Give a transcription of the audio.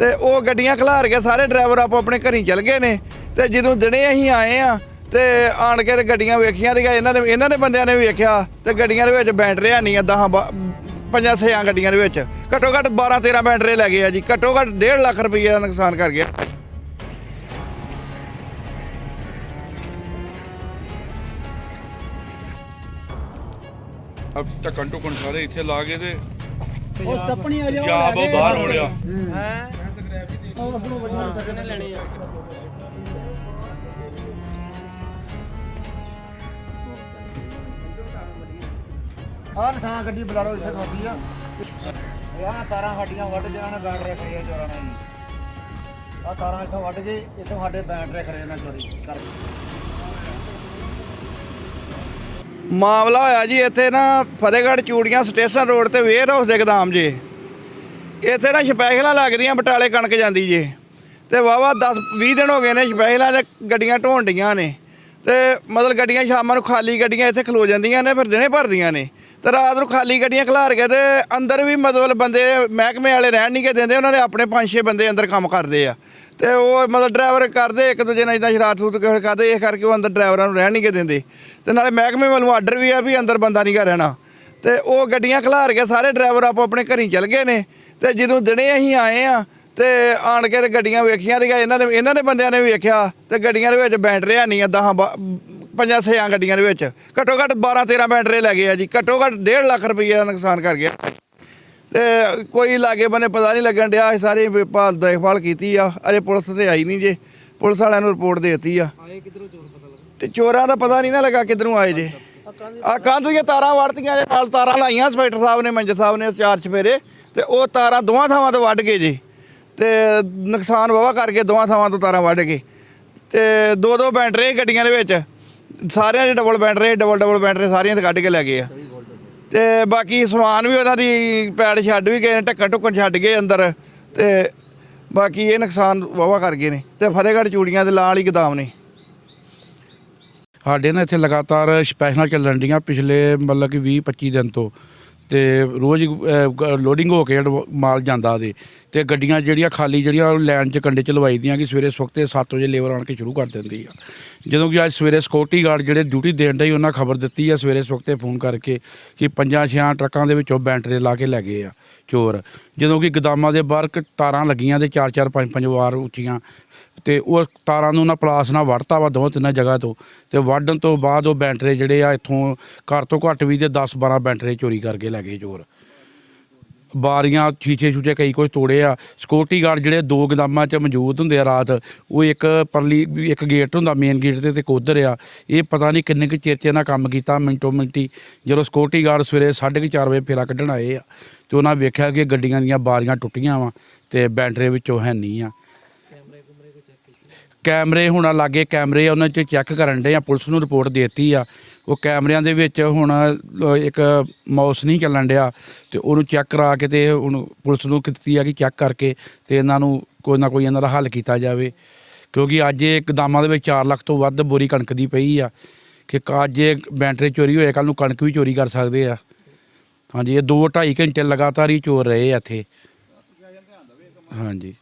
ਤੇ ਉਹ ਗੱਡੀਆਂ ਖਿਲਾਰ ਕੇ ਸਾਰੇ ਡਰਾਈਵਰ ਆਪੋ ਆਪਣੇ ਘਰੀ ਚਲ ਗਏ ਨੇ। ਤੇ ਜਦੋਂ ਦਿਨੇ ਅਸੀਂ ਆਏ ਆ ਤੇ ਆਣ ਕੇ ਗੱਡੀਆਂ ਵੇਖੀਆਂ ਤੇ ਇਹਨਾਂ ਨੇ ਇਹਨਾਂ ਦੇ ਬੰਦਿਆਂ ਨੇ ਵੀ ਵੇਖਿਆ ਤੇ ਗੱਡੀਆਂ ਦੇ ਵਿੱਚ ਬੈਟਰੀਆਂ ਨਹੀਂ ਆ 10 ਪੰਜਾਂ ਛੇਆਂ ਗੱਡੀਆਂ ਦੇ ਵਿੱਚ। ਘੱਟੋ ਘੱਟ 12 13 ਬੈਟਰੀ ਲੈ ਗਏ ਆ ਜੀ। ਘੱਟੋ ਘੱਟ 1.5 ਲੱਖ ਰੁਪਏ ਦਾ ਨੁਕਸਾਨ ਕਰ ਗਿਆ। ਅਬ ਢੱਕਣ ਢੁੱਕਣ ਸਾਰੇ ਇੱਥੇ ਲਾ ਕੇ ਤੇ ਉਹ ਸਟੱਪਣੀ ਆ ਜਾ ਜਾ ਉਹ ਬਾਹਰ ਹੋ ਲਿਆ ਉਹ ਅੱਗੋਂ ਵੱਡੀਆਂ ਕੱਢਣੇ ਲੈਣੇ ਆ। ਆਹ ਥਾਂ ਗੱਡੀ ਬੁਲਾਰੋ ਇੱਥੇ ਖੋਦੀ ਆ। ਯਾਰ ਤਾਰਾਂ ਸਾਡੀਆਂ ਵੱਢ ਜਾਣ ਗਾੜ ਰਿਆ ਖੜੀਆਂ ਚੋਰਾਂ ਨੇ ਆ ਤਾਰਾਂ ਇੱਥੋਂ ਵੱਢ ਕੇ ਇੱਥੋਂ ਸਾਡੇ ਬੈਂਡ ਰਿਆ ਖੜੇ ਨਾ ਚੋਰੀ ਕਰ ਮਾਮਲਾ ਹੋਇਆ ਜੀ ਇੱਥੇ ਨਾ ਫਤਿਹਗੜ੍ਹ ਚੂੜੀਆਂ ਸਟੇਸ਼ਨ ਰੋਡ ਤੇ ਵੇਅਰ ਹਾਊਸ ਦੇ ਗਦਾਮ ਜੇ ਇੱਥੇ ਨਾ ਸਪੈਸ਼ਲਾਂ ਲੱਗਦੀਆਂ ਬਟਾਲੇ ਕਣਕ ਜਾਂਦੀ ਜੇ। ਤੇ ਵਾਵਾ 10 20 ਦਿਨ ਹੋ ਗਏ ਨੇ ਸਪੈਸ਼ਲਾਂ ਦੇ ਗੱਡੀਆਂ ਢੋਣ ਡੀਆਂ ਨੇ। ਤੇ ਮਤਲਬ ਗੱਡੀਆਂ ਸ਼ਾਮਾਂ ਨੂੰ ਖਾਲੀ ਗੱਡੀਆਂ ਇੱਥੇ ਖਲੋ ਜਾਂਦੀਆਂ ਨੇ, ਫਿਰ ਦਿਨੇ ਭਰਦੀਆਂ ਨੇ। ਤੇ ਰਾਤ ਨੂੰ ਖਾਲੀ ਗੱਡੀਆਂ ਖਿਲਾਰ ਕੇ ਤੇ ਅੰਦਰ ਵੀ ਮਤਲਬ ਬੰਦੇ ਮਹਿਕਮੇ ਵਾਲੇ ਰਹਿਣ ਨਹੀਂ ਕੇ ਦਿੰਦੇ, ਉਹਨਾਂ ਦੇ ਆਪਣੇ ਪੰਜ ਛੇ ਬੰਦੇ ਅੰਦਰ ਕੰਮ ਕਰਦੇ ਆ। ਤੇ ਉਹ ਮਤਲਬ ਡਰਾਈਵਰ ਕਰਦੇ ਇੱਕ ਦੂਜੇ ਨਾਲ ਇਦਾਂ ਸ਼ਰਾਰਤ ਸੂਤ ਕਰਦੇ, ਇਸ ਕਰਕੇ ਉਹ ਅੰਦਰ ਡਰਾਈਵਰਾਂ ਨੂੰ ਰਹਿਣ ਨਹੀਂ ਕੇ ਦਿੰਦੇ। ਤੇ ਨਾਲੇ ਮਹਿਕਮੇ ਵੱਲੋਂ ਆਰਡਰ ਵੀ ਆ ਵੀ ਅੰਦਰ ਬੰਦਾ ਨਹੀਂ ਗਾ ਰਹਿਣਾ। ਤੇ ਉਹ ਗੱਡੀਆਂ ਖਿਲਾਰ ਕੇ ਸਾਰੇ ਡਰਾਈਵਰ ਆਪੋ ਆਪਣੇ ਘਰੀ ਚਲ ਗਏ ਨੇ ਤੇ ਜਦੋਂ ਦਿਨੇ ਅਸੀਂ ਆਏ ਆ ਤੇ ਆਣ ਕੇ ਤੇ ਗੱਡੀਆਂ ਵੇਖੀਆਂ ਤੇ ਇਹਨਾਂ ਦੇ ਇਹਨਾਂ ਦੇ ਬੰਦਿਆਂ ਨੇ ਵੀ ਵੇਖਿਆ ਤੇ ਗੱਡੀਆਂ ਦੇ ਵਿੱਚ ਬੈਟਰੀਆਂ ਨਹੀਂ ਆ 10 ਪੰਜਾਂ ਛੇਆਂ ਗੱਡੀਆਂ ਦੇ ਵਿੱਚ। ਘੱਟੋ ਘੱਟ 12 13 ਬੈਟਰੀ ਲੈ ਗਏ ਆ ਜੀ। ਘੱਟੋ ਘੱਟ 1.5 ਲੱਖ ਰੁਪਏ ਦਾ ਨੁਕਸਾਨ ਕਰ ਗਿਆ। ਤੇ ਕੋਈ ਲਾਗੇ ਬੰਨੇ ਪਤਾ ਨਹੀਂ ਲੱਗਣ ਡਿਆ ਸਾਰੇ ਭਾਲ ਦੇਖਭਾਲ ਕੀਤੀ ਆ। ਅਜੇ ਪੁਲਿਸ ਤੇ ਆਈ ਨਹੀਂ ਜੇ। ਪੁਲਿਸ ਵਾਲਿਆਂ ਨੂੰ ਰਿਪੋਰਟ ਦੇ ਦਿੱਤੀ ਆ। ਆਏ ਕਿਧਰੋਂ ਚੋਰ ਪਤਾ ਲੱਗਾ ਤੇ ਚੋਰਾਂ ਦਾ ਪਤਾ ਨਹੀਂ ਨਾ ਲੱਗਾ ਕਿੱਧਰੋਂ ਆਏ ਜੇ। ਆ ਕੰਧ ਦੀਆਂ ਤਾਰਾਂ ਵੜਤੀਆਂ ਦੇ ਨਾਲ ਤਾਰਾਂ ਲਾਈਆਂ ਸਪੈਕਟਰ ਸਾਹਿਬ ਨੇ, ਮੰਜ ਸਾਹਿਬ ਨੇ ਚਾਰ ਚਫੇਰੇ, ਤੇ ਉਹ ਤਾਰਾਂ ਦੋਵਾਂ ਥਾਵਾਂ ਤੋਂ ਵੱਢ ਗਏ ਜੀ, ਤੇ ਨੁਕਸਾਨ ਵਾਵਾ ਕਰਕੇ ਦੋਵਾਂ ਥਾਵਾਂ ਤੋਂ ਤਾਰਾਂ ਵੱਢ ਗਏ ਤੇ ਦੋ ਦੋ ਬੈਟਰੀ ਗੱਡੀਆਂ ਦੇ ਵਿੱਚ, ਸਾਰਿਆਂ ਦੇ double battery double double battery ਸਾਰੀਆਂ ਤੇ ਕੱਢ ਕੇ ਲੈ ਗਏ ਆ। ਤੇ ਬਾਕੀ ਸਮਾਨ ਵੀ ਉਹਨਾਂ ਦੀ ਪੈੜ ਛੱਡ ਵੀ ਗਏ ਨੇ, ਢੱਕਣ ਢੁੱਕਣ ਛੱਡ ਗਏ ਅੰਦਰ, ਤੇ ਬਾਕੀ ਇਹ ਨੁਕਸਾਨ ਵਾਵਾ ਕਰ ਗਏ ਨੇ, ਤੇ ਫਤਿਹਗੜ੍ਹ ਚੂੜੀਆਂ ਦੇ ਨਾਲ ਹੀ ਗਦਾਮ ਨੇ। ਸਾਡੇ ਨਾ ਇੱਥੇ ਲਗਾਤਾਰ ਸਪੈਸ਼ਲਾਂ ਚੱਲਣ ਡੀਆਂ ਪਿਛਲੇ ਮਤਲਬ ਕਿ 20 25 ਦਿਨ ਤੋਂ। ਤੇ ਰੋਜ਼ ਲੋਡਿੰਗ ਹੋ ਕੇ ਜਿਹੜਾ ਮਾਲ ਜਾਂਦਾ ਦੇ ਤੇ ਗੱਡੀਆਂ ਜਿਹੜੀਆਂ ਖਾਲੀ ਜਿਹੜੀਆਂ ਲੈਣ 'ਚ ਕੰਡੇ ਚ ਲਵਾਈ ਦੀਆਂ ਕਿ ਸਵੇਰੇ ਸਵਖਤੇ 7 ਵਜੇ ਲੇਬਰ ਆਣ ਕੇ ਸ਼ੁਰੂ ਕਰ ਦਿੰਦੀ ਆ। ਜਦੋਂ ਕਿ ਅੱਜ ਸਵੇਰੇ ਸਿਕਿਉਰਟੀ ਗਾਰਡ ਜਿਹੜੇ ਡਿਊਟੀ ਦੇਣ ਦਾ ਹੀ ਉਹਨਾਂ ਖਬਰ ਦਿੱਤੀ ਆ ਸਵੇਰੇ ਸਵਖਤੇ ਫੋਨ ਕਰਕੇ ਕਿ ਪੰਜਾਂ ਛਿਆਂ ਟਰੱਕਾਂ ਦੇ ਵਿੱਚੋਂ ਬੈਂਟਰੇ ਲਾ ਕੇ ਲੈ ਗਏ ਆ ਚੋਰ। ਜਦੋਂ ਕਿ ਗਦਾਮਾਂ ਦੇ ਬਾਹਰ ਤਾਰਾਂ ਲੱਗੀਆਂ ਤੇ 4-4 5-5 ਵਾਰ ਉੱਚੀਆਂ ਤੇ ਉਹ ਤਾਰਾਂ ਨੂੰ ਨਾ ਪਲਾਸ ਨਾਲ ਵੜਤਾ ਵਾ ਦੋਵਾਂ ਤਿੰਨਾਂ ਜਗ੍ਹਾ ਤੋਂ। ਤੇ ਵਾਢਣ ਤੋਂ ਬਾਅਦ ਉਹ ਬੈਂਟਰੇ ਜਿਹੜੇ ਆ ਇੱਥੋਂ ਘੱਟ ਤੋਂ ਘੱਟ ਵੀ ਤੇ 10-12 ਬੈਂਟਰੇ ਚੋਰੀ ਕਰਕੇ ਲੈ ਗਏ ਚੋਰ ਬਾਰੀਆਂ, ਛੀਛੇ ਛੂਚੇ ਕਈ ਕੁਝ ਤੋੜੇ ਆ। ਸਿਕਿਉਰਟੀ ਗਾਰਡ ਜਿਹੜੇ ਦੋ ਗਦਾਮਾਂ 'ਚ ਮੌਜੂਦ ਹੁੰਦੇ ਆ ਰਾਤ, ਉਹ ਇੱਕ ਪਰਲੀ, ਇੱਕ ਗੇਟ ਹੁੰਦਾ ਮੇਨ ਗੇਟ ਤੇ ਤੇ ਇੱਕ ਉੱਧਰ ਆ। ਇਹ ਪਤਾ ਨਹੀਂ ਕਿੰਨੇ ਕੁ ਚਿਰ 'ਚ ਇਹਨਾਂ ਕੰਮ ਕੀਤਾ, ਮਿੰਟੋ ਮਿੰਟੀ। ਜਦੋਂ ਸਿਕਿਉਰਟੀ ਗਾਰਡ ਸਵੇਰੇ 4:30 ਵਜੇ ਫੇਰਾ ਕੱਢਣ ਆਏ ਆ, ਤੇ ਉਹਨਾਂ ਵੇਖਿਆ ਕਿ ਗੱਡੀਆਂ ਦੀਆਂ ਬਾਰੀਆਂ ਟੁੱਟੀਆਂ ਵਾ, ਤੇ ਬੈਂਟਰੇ ਵਿੱਚੋਂ ਹੈ ਨਹੀਂ ਆ। ਕੈਮਰੇ ਹੁਣ ਲਾਗੇ ਕੈਮਰੇ ਆ, ਉਹਨਾਂ 'ਚ ਚੈੱਕ ਕਰਨ ਦੇ ਆ ਪੁਲਿਸ ਨੂੰ ਰਿਪੋਰਟ ਦੇਤੀ ਆ। ਉਹ ਕੈਮਰਿਆਂ ਦੇ ਵਿੱਚ ਹੁਣ ਇੱਕ ਮਾਊਸ ਨਹੀਂ ਚੱਲਣ ਡਿਆ ਤੇ ਉਹਨੂੰ ਚੈੱਕ ਕਰਾ ਕੇ ਤੇ ਹੁਣ ਪੁਲਿਸ ਨੂੰ ਕੀਤੀ ਆ ਕਿ ਚੈੱਕ ਕਰਕੇ ਤੇ ਇਹਨਾਂ ਨੂੰ ਕੋਈ ਨਾ ਕੋਈ ਇਹਨਾਂ ਦਾ ਹੱਲ ਕੀਤਾ ਜਾਵੇ। ਕਿਉਂਕਿ ਅੱਜ ਇਹ ਇਕਦਾਮਾਂ ਦੇ ਵਿੱਚ 4 ਲੱਖ ਤੋਂ ਵੱਧ ਬੋਰੀ ਕਣਕ ਦੀ ਪਈ ਆ ਕਿ ਕ- ਅੱਜ ਇਹ ਬੈਂਟਰੀ ਚੋਰੀ ਹੋਏ ਕੱਲ ਨੂੰ ਕਣਕ ਵੀ ਚੋਰੀ ਕਰ ਸਕਦੇ ਆ। ਹਾਂਜੀ ਇਹ 2 2.5 ਘੰਟੇ ਲਗਾਤਾਰ ਹੀ ਚੋਰ ਰਹੇ ਆ ਇੱਥੇ। ਹਾਂਜੀ।